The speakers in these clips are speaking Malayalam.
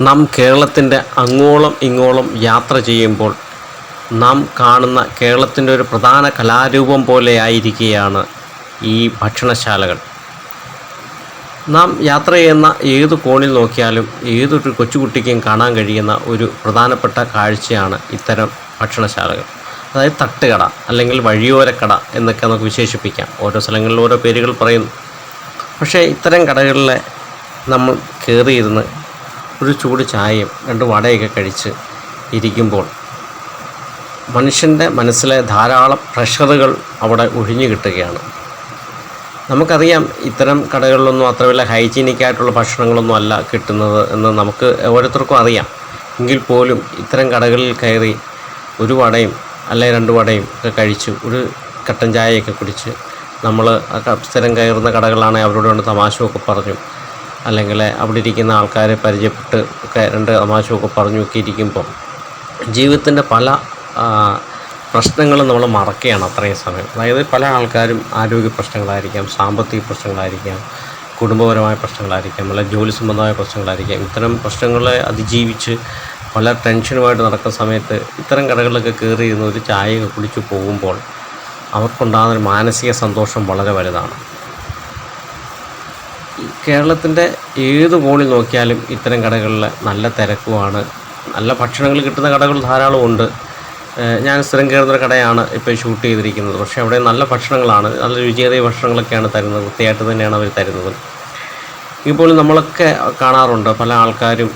നാം കേരളത്തിന്റെ അങ്ങോളം ഇങ്ങോളം യാത്ര ചെയ്യുമ്പോൾ നാം കാണുന്ന കേരളത്തിന്റെ ഒരു പ്രധാന കലാരൂപം പോലെ ആയിരിക്കുകയാണ് ഈ ഭക്ഷണശാലകൾ. നാം യാത്ര ചെയ്യുന്ന ഏത് കോണിൽ നോക്കിയാലും ഏതൊരു കൊച്ചുകുട്ടിക്കും കാണാൻ കഴിയുന്ന ഒരു പ്രധാനപ്പെട്ട കാഴ്ചയാണ് ഇത്തരം ഭക്ഷണശാലകൾ. അതായത് തട്ടുകട അല്ലെങ്കിൽ വഴിയോരക്കട എന്നൊക്കെ നമുക്ക് വിശേഷിപ്പിക്കാം. ഓരോ സ്ഥലങ്ങളിൽ ഓരോ പേരുകൾ പറയുന്നു. പക്ഷേ ഇത്തരം കടകളിലെ നമ്മൾ കയറിയിരുന്ന് ഒരു ചൂട് ചായയും രണ്ട് വടയൊക്കെ കഴിച്ച് ഇരിക്കുമ്പോൾ മനുഷ്യന്റെ മനസ്സിലെ ധാരാളം പ്രഷറുകൾ അവിടെ ഒഴിഞ്ഞു കിട്ടുകയാണ്. നമുക്കറിയാം ഇത്തരം കടകളിലൊന്നും അത്ര വലിയ ഹൈജീനിക് ആയിട്ടുള്ള ഭക്ഷണങ്ങളൊന്നും അല്ല കിട്ടുന്നത് എന്ന് നമുക്ക് ഓരോരുത്തർക്കും അറിയാം. എങ്കിൽ പോലും ഇത്തരം കടകളിൽ കയറി ഒരു വടയും അല്ലെ രണ്ട് വടയും ഒക്കെ കഴിച്ചു ഒരു കട്ടൻ ചായയൊക്കെ കുടിച്ച് നമ്മൾ സ്ഥിരം കയറുന്ന കടകളാണെങ്കിൽ അവരോട് കൊണ്ട് തമാശയൊക്കെ പറഞ്ഞു അല്ലെങ്കിൽ അവിടെ ഇരിക്കുന്ന ആൾക്കാരെ പരിചയപ്പെട്ട് ഒക്കെ രണ്ട് തമാശമൊക്കെ പറഞ്ഞു ഒക്കെ ഇരിക്കുമ്പോൾ ജീവിതത്തിന്റെ പല പ്രശ്നങ്ങളും നമ്മൾ മറക്കുകയാണ് അത്രയും സമയം. അതായത് പല ആൾക്കാരും ആരോഗ്യ പ്രശ്നങ്ങളായിരിക്കാം സാമ്പത്തിക പ്രശ്നങ്ങളായിരിക്കാം കുടുംബപരമായ പ്രശ്നങ്ങളായിരിക്കാം അല്ലെങ്കിൽ ജോലി സംബന്ധമായ പ്രശ്നങ്ങളായിരിക്കാം. ഇത്തരം പ്രശ്നങ്ങളെ അതിജീവിച്ച് പല ടെൻഷനുമായിട്ട് നടക്കുന്ന സമയത്ത് ഇത്തരം കടകളിലൊക്കെ കയറി ഇരുന്ന് ഒരു ചായയൊക്കെ കുടിച്ച് പോകുമ്പോൾ അവർക്കുണ്ടാകുന്ന ഒരു മാനസിക സന്തോഷം വളരെ വലുതാണ്. കേരളത്തിന്റെ ഏത് കോണിൽ നോക്കിയാലും ഇത്തരം കടകളിൽ നല്ല തിരക്കുമാണ്. നല്ല ഭക്ഷണങ്ങൾ കിട്ടുന്ന കടകൾ ധാരാളം ഉണ്ട്. ഞാൻ സ്ഥിരം കയറുന്ന കടയാണ് ഇപ്പോൾ ഷൂട്ട് ചെയ്തിരിക്കുന്നത്. പക്ഷേ അവിടെ നല്ല ഭക്ഷണങ്ങളാണ്. നല്ല രുചിയേറിയ ഭക്ഷണങ്ങളൊക്കെയാണ് തരുന്നത്. വൃത്തിയായിട്ട് തന്നെയാണ് അവർ തരുന്നത്. ഇപ്പോൾ നമ്മളൊക്കെ കാണാറുണ്ട് പല ആൾക്കാരും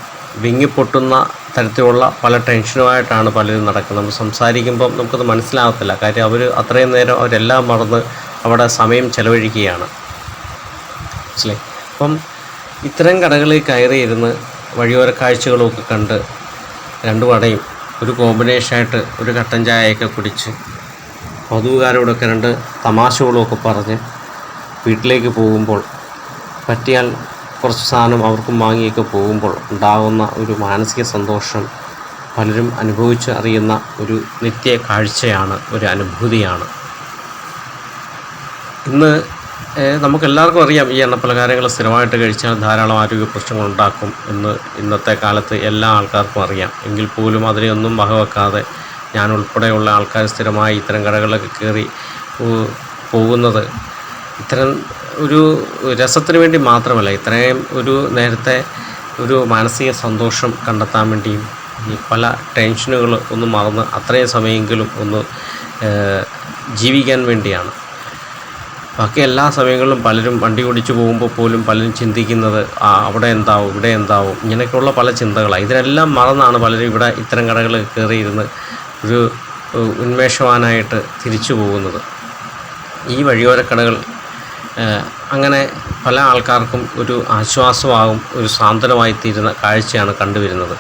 വിങ്ങിപ്പൊട്ടുന്ന തരത്തിലുള്ള പല ടെൻഷനുമായിട്ടാണ് പലരും നടക്കുന്നത്. നമ്മൾ സംസാരിക്കുമ്പം നമുക്കത് മനസ്സിലാകത്തില്ല. കാര്യം അവർ അത്രയും നേരം അവരെല്ലാം മറന്ന് അവിടെ സമയം ചെലവഴിക്കുകയാണ്. മനസ്സിലായി. അപ്പം ഇത്തരം കടകളിൽ കയറി ഇരുന്ന് വഴിയോര കാഴ്ചകളൊക്കെ കണ്ട് രണ്ട് വടയും ഒരു കോമ്പിനേഷനായിട്ട് ഒരു കട്ടൻ ചായയൊക്കെ കുടിച്ച് കൊതുകുകാരോടൊക്കെ രണ്ട് തമാശകളൊക്കെ പറഞ്ഞ് വീട്ടിലേക്ക് പോകുമ്പോൾ പറ്റിയാൽ കുറച്ച് സാധനം അവർക്കും വാങ്ങിയൊക്കെ പോകുമ്പോൾ ഉണ്ടാകുന്ന ഒരു മാനസിക സന്തോഷം പലരും അനുഭവിച്ച് അറിയുന്ന ഒരു നിത്യ കാഴ്ചയാണ് ഒരു അനുഭൂതിയാണ്. ഇന്ന് നമുക്കെല്ലാവർക്കും അറിയാം ഈ എണ്ണപ്പലഹാരങ്ങൾ സ്ഥിരമായിട്ട് കഴിച്ചാൽ ധാരാളം ആരോഗ്യ പ്രശ്നങ്ങൾ ഉണ്ടാക്കും എന്ന് ഇന്നത്തെ കാലത്ത് എല്ലാ ആൾക്കാർക്കും അറിയാം. എങ്കിൽ പോലും അതിനെയൊന്നും വകവെക്കാതെ ഞാൻ ഉൾപ്പെടെയുള്ള ആൾക്കാർ സ്ഥിരമായി ഇത്തരം കടകളിലൊക്കെ കയറി പോകുന്നത് ഇത്തരം ഒരു രസത്തിന് വേണ്ടി മാത്രമല്ല ഇത്രയും ഒരു നേരത്തെ ഒരു മാനസിക സന്തോഷം കണ്ടെത്താൻ വേണ്ടിയും പല ടെൻഷനുകൾ ഒന്ന് മറന്ന് അത്രയും സമയമെങ്കിലും ഒന്ന് ജീവിക്കാൻ വേണ്ടിയാണ്. ബാക്കി എല്ലാ സമയങ്ങളിലും പലരും വണ്ടി ഓടിച്ചു പോകുമ്പോൾ പോലും പലരും ചിന്തിക്കുന്നത് ആ അവിടെ എന്താവും ഇവിടെ എന്താവും? ഇങ്ങനെയൊക്കെയുള്ള പല ചിന്തകളാണ് ഇതിനെല്ലാം മറന്നാണ് പലരും ഇവിടെ ഇത്തരം കടകളിൽ കയറിയിരുന്ന് ഒരു ഉന്മേഷവാനായിട്ട് തിരിച്ചു പോകുന്നത്. ഈ വഴിയോര കടകൾ അങ്ങനെ പല ആൾക്കാർക്കും ഒരു ആശ്വാസമാകും ഒരു സാന്ത്വനമായി തീരുന്ന കാഴ്ചയാണ് കണ്ടുവരുന്നത്.